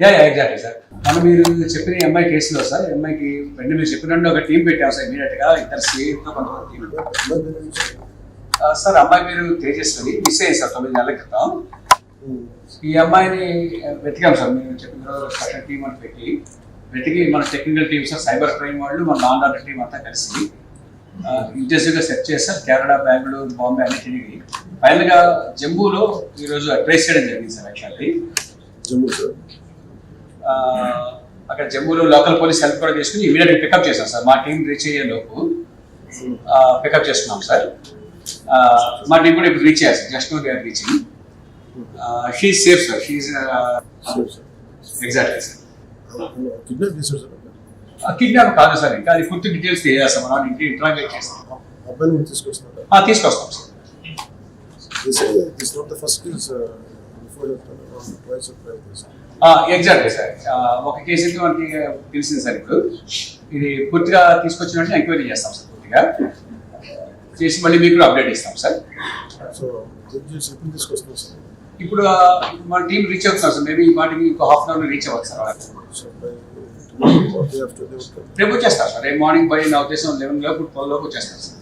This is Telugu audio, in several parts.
యా యా ఎగ్జాక్ట్లీ సార్ మనం మీరు చెప్పిన ఎంఐ కేసులో సార్ ఎంఐకి అమ్మాయికి వెంటనే మీరు చెప్పినట్టు ఒక టీం పెట్టాం సార్ ఇమీడియట్గా ఇద్దరు సేఫ్గా కొంతమంది టీం సార్ అమ్మాయి మీరు తేజస్వని మిస్ అయ్యింది సార్ తొమ్మిది నెలల క్రితం. ఈ అమ్మాయిని వెతికాం సార్ మీరు చెప్పిన తర్వాత టీం అని పెట్టి. వెతికి మన technical team sir cyber crime వాళ్ళు మన నాన్ ఆర్డర్ టీం అంతా కలిసి ఇంటెన్సివ్గా సెర్చ్ చేస్తారు కేరళ బెంగళూరు బాంబే అన్ని తిరిగి ఫైనల్గా జమ్మూలో ఈరోజు ట్రేస్ చేయడం జరిగింది సార్ యాక్చువల్లీ జమ్మూ సార్ అక్కడ జమ్మూలో లోకల్ పోలీస్ హెల్ప్ కూడా చేసుకుని ఇమీడియట్ పికప్ చేశాం సార్. మా టీం రీచ్ అయ్యే లోపు పికప్ చేసుకున్నాం సార్. ఆ, మా టీం కూడా ఇప్పుడు రీచ్ అయ్యారు sir. Just no they are reaching she safe sir she sir exactly sir kidnap sir కాదు సార్. ఇంకా అది పూర్తి డీటెయిల్స్ తెలియజేస్తాం మనం ఇంటి ఇంట్రాగేట్ చేస్తాం తీసుకొస్తున్నారు? ఆ, తీసుకొస్తాం సార్. ఎగ్జాక్ట్లీ సార్ ఒక కేసు అయితే మనకి తెలిసింది సార్ ఇప్పుడు. ఇది పూర్తిగా తీసుకొచ్చిన వెంటనే ఎంక్వైరీ చేస్తాం సార్ పూర్తిగా. చేసి మళ్ళీ మీకు అప్డేట్ ఇస్తాం సార్ ఇప్పుడు మన టీం రీచ్ అవుతున్నాం సార్ మేబీ వాటికి ఇంకో హాఫ్ అన్ అవర్ రీచ్ అవ్వచ్చు సార్ రేపు వచ్చేస్తారు సార్ రేపు మార్నింగ్ బై నా ఉద్దేశం లెవెన్ లోపు ట్వెల్వ్ లోపు వచ్చేస్తారు సార్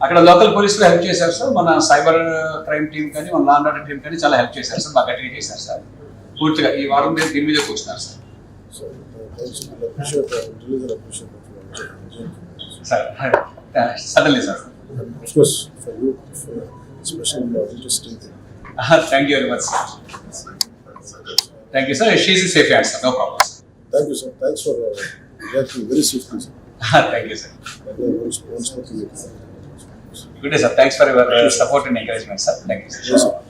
అక్కడ లోకల్ పోలీసులు హెల్ప్ చేశారు సార్ మన సైబర్ క్రైమ్ టీం కానీ మన లాండ్ ఆర్డర్ టీం కానీ చాలా హెల్ప్ చేశారు సార్ బాగా గట్టిగా చేశారు సార్ పూర్తిగా ఈ వారం మీద దీని మీద కూర్చున్నారు sir thanks sir suddenly sir. Thank you very much sir thank you sir she's safe hand sir no problem Thank you, sir. Thanks for uh, reacting very swiftly, sir. Sir thank you sir Good day, sir. Thanks for your uh, support and encouragement, sir. Thank you. Sir. Yes, sir.